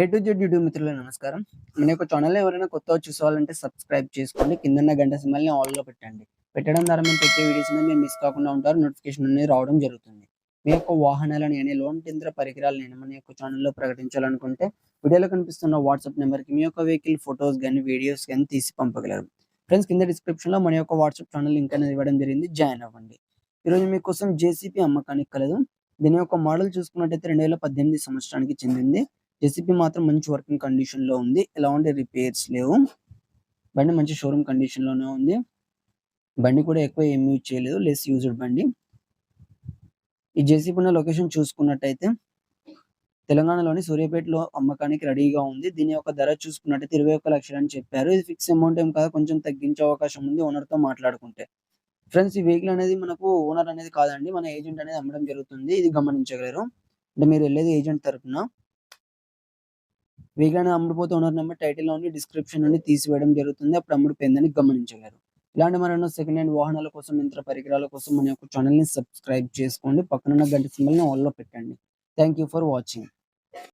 A to Z YouTube మిత్రులు నమస్కారం. మన యొక్క ఛానల్ ఎవరైనా కొత్తగా చూసుకోవాలంటే సబ్స్క్రైబ్ చేసుకోండి. కిందన్న గంట సింబల్ని ఆల్లో పెట్టండి. పెట్టడం ద్వారా మేము పెట్టే వీడియోస్ అనేది మీరు మిస్ కాకుండా ఉంటారు. నోటిఫికేషన్ అనేది రావడం జరుగుతుంది. మీ యొక్క వాహనాలను కానీ లోన్ కేంద్ర పరికరాలు నేను మన యొక్క ఛానల్లో ప్రకటించాలనుకుంటే వీడియోలో కనిపిస్తున్న వాట్సాప్ నెంబర్కి మీ యొక్క వెహికల్ ఫొటోస్ కానీ వీడియోస్ కానీ తీసి పంపగలరు. ఫ్రెండ్స్ కింద డిస్క్రిప్షన్లో మన యొక్క వాట్సాప్ ఛానల్ లింక్ అనేది ఇవ్వడం జరిగింది. జాయిన్ అవ్వండి. ఈరోజు మీకోసం జేసీపీ అమ్మకానికి కలదు. దీని యొక్క మోడల్ చూసుకున్నట్టయితే రెండు వేల పద్దెనిమిది సంవత్సరానికి చెందింది. జెసిపి మాత్రం మంచి వర్కింగ్ కండిషన్లో ఉంది. ఎలాంటి రిపేర్స్ లేవు. బండి మంచి షోరూమ్ కండిషన్లోనే ఉంది. బండి కూడా ఎక్కువ ఏమి యూజ్ చేయలేదు. లెస్ యూజ్డ్ బండి. ఈ జెసిపి ఉన్న లొకేషన్ చూసుకున్నట్టయితే తెలంగాణలోని సూర్యాపేటలో అమ్మకానికి రెడీగా ఉంది. దీని యొక్క ధర చూసుకున్నట్టయితే ఇరవై ఒక్క లక్షలు అని చెప్పారు. ఇది ఫిక్స్ అమౌంట్ ఏం కాదు. కొంచెం తగ్గించే అవకాశం ఉంది ఓనర్తో మాట్లాడుకుంటే. ఫ్రెండ్స్ ఈ వెహికల్ అనేది మనకు ఓనర్ అనేది కాదండి. మన ఏజెంట్ అనేది అమ్మడం జరుగుతుంది. ఇది గమనించగలరు. అంటే మీరు వెళ్ళేది ఏజెంట్ తరపున. వెహికల్ అమ్ముడుపోతే ఓనర్ నెంబర్ టైటిల్ నుండి డిస్క్రిప్షన్ నుండి తీసివేయడం జరుగుతుంది. అప్పుడు అమ్ముడుపోయిందని గమనించగలరు ఇలాంటి మరెన్నో సెకండ్ హ్యాండ్ వాహనాల కోసం యంత్ర పరికరాల కోసం మన యొక్క ఛానల్ని సబ్స్క్రైబ్ చేసుకోండి. పక్కనున్న గంట సింబల్ని ని పెట్టండి. Thank you for watching